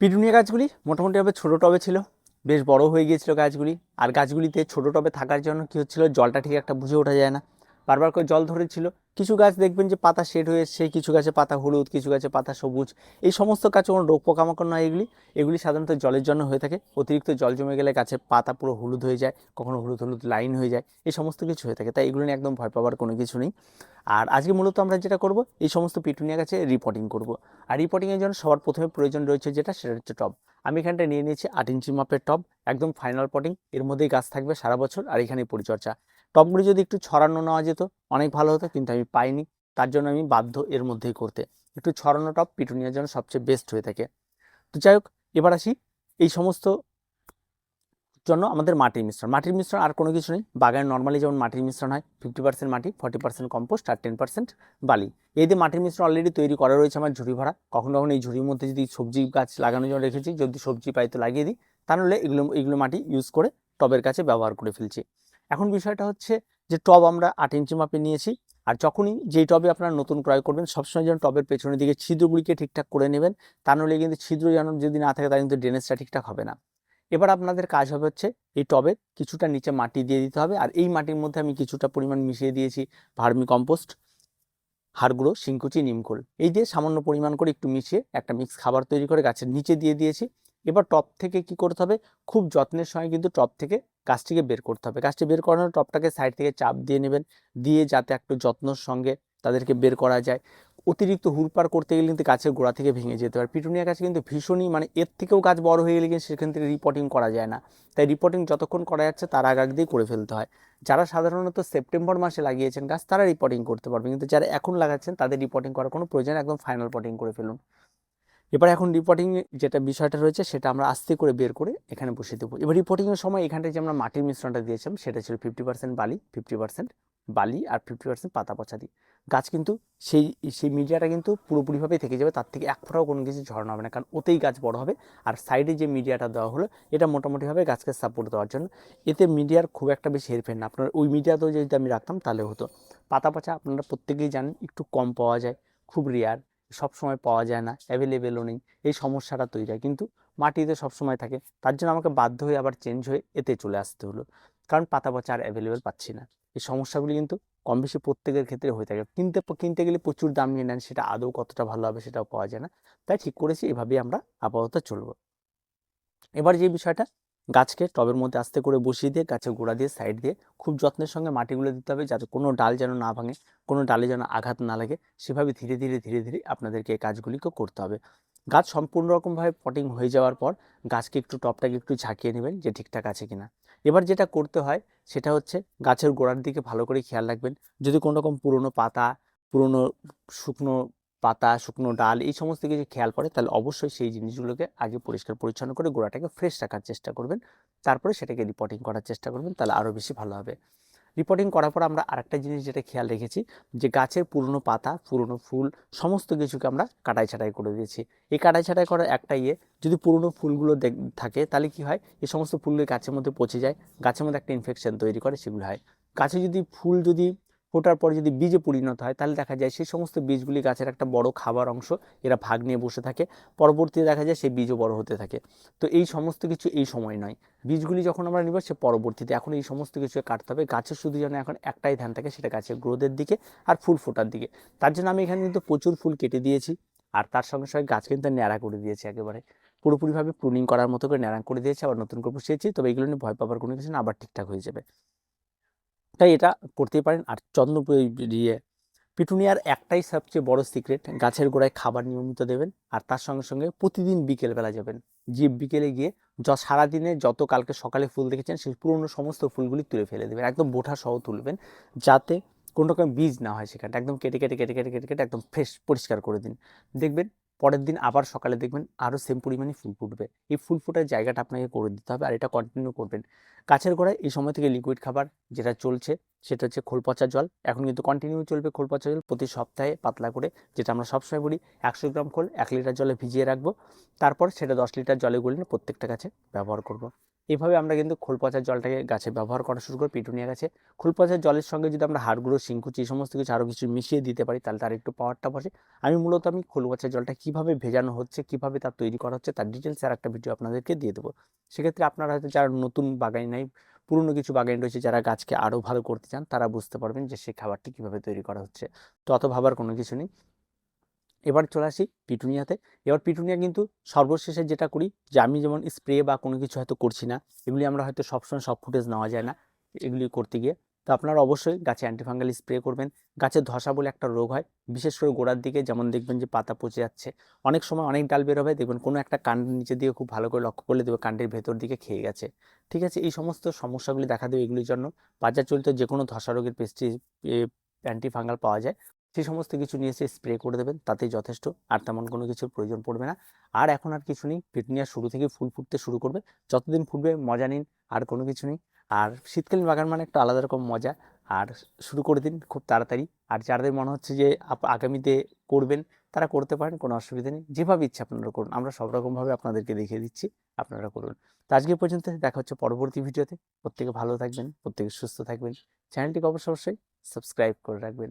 Petunia গাছগুলি মোটামুটিভাবে ছোটো টবে ছিল, বেশ বড় হয়ে গিয়েছিল গাছগুলি। আর গাছগুলিতে ছোটো টবে থাকার জন্য কী হচ্ছিল, জলটা ঠিক একটা বুঝে ওঠা যায় না। বারবার করে জল ধরেছিল। কিছু গাছ দেখবেন যে পাতা শেড হয়ে এসছে কিছু গাছে পাতা হলুদ, কিছু গাছে পাতা সবুজ। এই সমস্ত গাছে কোনো রোগ পোকামাকড় নয় এগুলি। এগুলি সাধারণত জলের জন্য হয়ে থাকে। অতিরিক্ত জল জমে গেলে গাছের পাতা পুরো হলুদ হয়ে যায়, কখনো হলুদ হলুদ লাইন হয়ে যায়। এই সমস্ত কিছু হয়ে থাকে। তাই এগুলো নিয়ে একদম ভয় পাওয়ার কোনো কিছু নেই। আর আজকে মূলত আমরা যেটা করব, এই সমস্ত পিটুনিয়া গাছে রিপোর্টিং করব। আর রিপোর্টিংয়ের জন্য সবার প্রথমে প্রয়োজন রয়েছে যেটা, সেটা হচ্ছে টব। আমি এখানটা নিয়ে নিয়েছি আট ইঞ্চি মাপের টপ একদম ফাইনাল পটিং এর মধ্যেই গাছ থাকবে সারা বছর, আর এখানে পরিচর্যা। টপগুলি যদি একটু ছড়ানো নেওয়া যেত, অনেক ভালো হতো, কিন্তু আমি পাইনি, তার জন্য আমি বাধ্য এর মধ্যেই করতে। একটু ছড়ানো টপ পিটুনিয়ার জন্য সবচেয়ে বেস্ট হয়ে থাকে। তো যাই হোক, এবার আসি, এই সমস্ত জন্য আমাদের মাটির মিশ্রণ। মাটির মিশ্রণ আর কোনো কিছু নেই। বাগানে নর্মালি যেমন মাটির মিশ্রণ হয় ফিফটি পার্সেন্ট মাটি ফর্টি পার্সেন্ট কম্পোস্ট আর টেন পার্সেন্ট বালি। এই দিয়ে মাটির মিশ্রণ অলরেডি তৈরি করা রয়েছে আমার ঝুড়ি ভরা, কখনো কখনো এই ঝুড়ির মধ্যে যদি সবজি গাছ লাগানোর জন্য রেখেছি, যদি সবজি পাই তো লাগিয়ে দিই তাহলে এগুলো এগুলো মাটি ইউজ করে টবের কাছে ব্যবহার করে ফেলছি। এখন বিষয়টা হচ্ছে যে টব আমরা আট ইঞ্চি মাপে নিয়েছি, আর যখনই যেই টবে আপনারা নতুন ক্রয় করবেন, সবসময় যেন টবের পেছনের দিকে ছিদ্রগুলিকে ঠিকঠাক করে নেবেন, তা কিন্তু ছিদ্র যেন যদি না থাকে তাহলে কিন্তু ড্রেনেজটা ঠিকঠাক হবে না। এবার আপনাদের কাজ হবে হচ্ছে এই টবের কিছুটা নিচে মাটি দিয়ে দিতে হবে। আর এই মাটির মধ্যে আমি কিছুটা পরিমাণ মিশিয়ে দিয়েছি ভার্মি কম্পোস্ট, হাড়গুঁড়ো, শিংকুচি নিমখোল এই দিয়ে সামান্য পরিমাণ করে একটু মিশিয়ে একটা মিক্স খাবার তৈরি করে গাছের নিচে দিয়ে দিয়েছি। এবার টপ থেকে কি করতে হবে? খুব যত্নের সঙ্গে কিন্তু টপ থেকে গাছটিকে বের করতে হবে। গাছটি বের করানোর টপটাকে সাইড থেকে চাপ দিয়ে নেবেন, দিয়ে যাতে একটু যত্নর সঙ্গে তাদেরকে বের করা যায়। অতিরিক্ত হুড়পাড় করতে গেলে কিন্তু গাছের গোড়া থেকে ভেঙে যেতে পারে। পিটুনিয়া গাছ কিন্তু ভীষণই মানে এর থেকেও গাছ বড় হয়ে গেলে কিন্তু সেখান থেকে রিপোর্টিং করা যায় না। তাই রিপোর্টিং যতক্ষণ করা যাচ্ছে তার আগ আগ দিয়ে করে ফেলতে হয়। যারা সাধারণত সেপ্টেম্বর মাসে লাগিয়েছেন গাছ, তারা রিপোর্টিং করতে পারবে। কিন্তু যারা এখন লাগাচ্ছেন, তাদের রিপোর্টিং করার কোনো প্রয়োজন একদম ফাইনাল পটিং করে ফেলুন। এবার এখন রিপোর্টিং যেটা বিষয়টা রয়েছে, সেটা আমরা আস্তে করে বের করে এখানে বসিয়ে দেবো। এবার রিপোর্টিংয়ের সময় এখানটায় যে আমরা মাটির মিশ্রণটা দিয়েছিলাম, সেটা ছিল ফিফটি পার্সেন্ট বালি ফিফটি পার্সেন্ট বালি আর ফিফটি পার্সেন্ট পাতা পচা দিই। গাছ কিন্তু সেই সেই মিডিয়াটা কিন্তু পুরোপুরিভাবেই থেকে যাবে, তার থেকে এক ফোঁটাও কোনো কিছু ঝরানো হবে না, কারণ ওতেই গাছ বড় হবে আর সাইডে যে মিডিয়াটা দেওয়া হলো, এটা মোটামুটিভাবে গাছকে সাপোর্ট দেওয়ার জন্য। এতে মিডিয়ার খুব একটা বেশি হেরফের না, আপনার ওই মিডিয়াতেও যদি আমি রাখতাম তাহলে হতো। পাতা পচা আপনারা প্রত্যেকেই জানেন, একটু কম পাওয়া যায়, খুব রেয়ার সব সময় পাওয়া যায় না অ্যাভেলেবেলও নেই, এই সমস্যাটা তৈরি হয়। কিন্তু মাটিতে সবসময় থাকে, তার জন্য আমাকে বাধ্য হয়ে আবার চেঞ্জ হয়ে এতে চলে আসতে হলো, কারণ পাতা পচা আর অ্যাভেলেবেল পাচ্ছি না। এই সমস্যাগুলি কিন্তু কম বেশি প্রত্যেকের ক্ষেত্রে হয়ে থাকে। কিনতে কিনতে গেলে প্রচুর দাম নিয়ে নেন, সেটা আদৌ কতটা ভালো হবে সেটাও পাওয়া যায় না। তাই ঠিক করেছি, এভাবেই আমরা আপাতত চলবো। এবার যে বিষয়টা, গাছকে টবের মধ্যে আস্তে করে বসিয়ে দিয়ে, গাছের গোড়া দিয়ে, সাইড দিয়ে খুব যত্নের সঙ্গে মাটিগুলো দিতে হবে, যাতে কোনো ডাল যেন না ভাঙে, কোনো ডালে যেন আঘাত না লাগে, সেভাবে ধীরে ধীরে ধীরে ধীরে আপনাদেরকে এই কাজগুলিকে করতে হবে। গাছ সম্পূর্ণ রকমভাবে পটিং হয়ে যাওয়ার পর গাছকে একটু টপটাকে একটু ঝাঁকিয়ে নেবেন যে ঠিকঠাক আছে কিনা। এবার যেটা করতে হয়, সেটা হচ্ছে গাছের গোড়ার দিকে ভালো করে খেয়াল রাখবেন। যদি কোনো রকম পুরনো পাতা, পুরনো শুকনো পাতা, শুকনো ডাল এই সমস্ত কিছু খেয়াল করে, তাহলে অবশ্যই সেই জিনিসগুলোকে আগে পরিষ্কার পরিচ্ছন্ন করে গোড়াটাকে ফ্রেশ রাখার চেষ্টা করবেন। তারপরে সেটাকে রিপোর্টিং করার চেষ্টা করবেন, তাহলে আরও বেশি ভালো হবে। রিপোর্টিং করার পর আমরা আরেকটা জিনিস যেটা খেয়াল রেখেছি, যে গাছের পুরনো পাতা, পুরনো ফুল, সমস্ত কিছুকে আমরা কাটাই ছাটাই করে দিয়েছি। এই কাটাই ছাটাই করার একটা ইয়ে যদি পুরনো ফুলগুলো থাকে তাহলে কি হয়? এই সমস্ত ফুলগুলি গাছের মধ্যে পচে যায়, গাছের মধ্যে একটা ইনফেকশন তৈরি করে, সেগুলো হয়। গাছে যদি ফুল যদি ফোটার পর যদি বীজে পরিণত হয়, তাহলে দেখা যায় সেই সমস্ত বীজগুলি গাছের একটা বড় খাবার অংশ, এরা ভাগ নিয়ে বসে থাকে। পরবর্তীতে দেখা যায় সেই বীজও বড় হতে থাকে। তো এই সমস্ত কিছু এই সময় নয়। বীজগুলি যখন আমরা নিব, সে পরবর্তীতে এখন এই সমস্ত কিছু কাটতে হবে। গাছের শুধু যেন এখন একটাই ধ্যান থাকে, সেটা গাছের গ্রোথের দিকে আর ফুল ফোটার দিকে। তার জন্য আমি এখানে কিন্তু প্রচুর ফুল কেটে দিয়েছি। আর তার সঙ্গে সঙ্গে গাছ কিন্তু ন্যাড়া করে দিয়েছি একেবারে। পুরোপুরিভাবে প্রুনিং করার মতো করে ন্যাড়া করে দিয়েছি, আবার নতুন করে বসিয়েছি। তবে এগুলো নিয়ে ভয় পাবার কোনো কিছু না, আবার ঠিকঠাক হয়ে যাবে। তাই এটা করতেই পারেন। আর চন্দ্র ইয়ে পিটুনিয়ার একটাই সবচেয়ে বড় সিক্রেট গাছের গোড়ায় খাবার নিয়মিত দেবেন আর তার সঙ্গে সঙ্গে প্রতিদিন বিকেলবেলা যাবেন। যে বিকেলে গিয়ে য সারাদিনে যত কালকে সকালে ফুল দেখেছেন, সেই পুরনো সমস্ত ফুলগুলি তুলে ফেলে দেবেন। একদম বোঠা সহ তুলবেন যাতে কোনো রকম বীজ না হয় সেখানটা একদম কেটে কেটে কেটে কেটে কেটে কেটে, একদম ফ্রেশ পরিষ্কার করে দিন। দেখবেন পরের দিন আবার সকালে দেখবেন আরও সেম পরিমাণে ফুল ফুটবে। এই ফুল ফোটার জায়গাটা আপনাকে করে দিতে হবে আর এটা কন্টিনিউ করবেন। গাছের গোড়ায় এই সময় থেকে লিকুইড খাবার যেটা চলছে, সেটা হচ্ছে খোল পচা জল। এখন কিন্তু কন্টিনিউ চলবে খোল পচা জল প্রতি সপ্তাহে পাতলা করে, যেটা আমরা সবসময় বলি একশো গ্রাম খোল, এক লিটার জলে ভিজিয়ে রাখব। তারপর সেটা দশ লিটার জলে গুলিয়ে প্রত্যেকটা কাছে ব্যবহার করব। এভাবে আমরা কিন্তু খোল পচার জলটাকে গাছে ব্যবহার করা শুরু করি পিটুনিয়া গাছে। খোল পচার জলের সঙ্গে যদি আমরা হাড়গুঁড়ো শিংকুচি এই সমস্ত কিছু আরও কিছু মিশিয়ে দিতে পারি, তাহলে তার একটু পাওয়ারটা বসে। আমি মূলত আমি খোল পচার জলটা কীভাবে ভেজানো হচ্ছে, কীভাবে তার তৈরি করা হচ্ছে, তার ডিটেলস আর একটা ভিডিও আপনাদেরকে দিয়ে দেবো। সেক্ষেত্রে আপনারা হয়তো যারা নতুন বাগানি নাই, পুরনো কিছু বাগান রয়েছে, যারা গাছকে আরও ভালো করতে চান, তারা বুঝতে পারবেন যে সেই খাবারটি কীভাবে তৈরি করা হচ্ছে। তো অত ভাবার কোনো কিছু নেই। এবার চলে আসি পিটুনিয়াতে। এবার পিটুনিয়া কিন্তু সর্বশেষে যেটা করি যে আমি যেমন স্প্রে বা কোনো কিছু হয়তো করছি না, এগুলি আমরা হয়তো সবসময় সব ফুটেজ নেওয়া যায় না এগুলি করতে গিয়ে। তো আপনারা অবশ্যই গাছে অ্যান্টিফাঙ্গাল স্প্রে করবেন। গাছে ধসা বলে একটা রোগ হয়, বিশেষ করে গোড়ার দিকে যেমন দেখবেন যে পাতা পচে যাচ্ছে। অনেক সময় অনেক ডাল বেরোবে দেখবেন কোনো একটা কাণ্ডের নিচে দিয়ে খুব ভালো করে লক্ষ্য করলে দেবে কাণ্ডের ভেতর দিকে খেয়ে গেছে। ঠিক আছে? এই সমস্ত সমস্যাগুলি দেখা দেবে এগুলির জন্য। বাজার চলতে যে কোনো ধসা রোগের পেস্টি অ্যান্টিফাঙ্গাল পাওয়া যায়। সেই সমস্ত কিছু নিয়ে এসে স্প্রে করে দেবেন, তাতেই যথেষ্ট। আর তেমন কোনো কিছুর প্রয়োজন পড়বে না। আর এখন আর কিছু নেই, পিটুনিয়া শুরু থেকে ফুল ফুটতে শুরু করবে। যতদিন ফুটবে, মজা নিন, আর কোনো কিছু নেই। আর শীতকালীন বাগান মানে একটা আলাদা রকম মজা। আর শুরু করে দিন খুব তাড়াতাড়ি। আর যাদের মনে হচ্ছে যে আগামীতে করবেন, তারা করতে পারেন, কোনো অসুবিধা নেই। যেভাবে ইচ্ছে আপনারা করুন। আমরা সব রকমভাবে আপনাদেরকে দেখিয়ে দিচ্ছি, আপনারা করুন। তো আজকে পর্যন্ত, দেখা হচ্ছে পরবর্তী ভিডিওতে। প্রত্যেকে ভালো থাকবেন, প্রত্যেকে সুস্থ থাকবেন। চ্যানেলটিকে অবশ্যই অবশ্যই সাবস্ক্রাইব করে রাখবেন।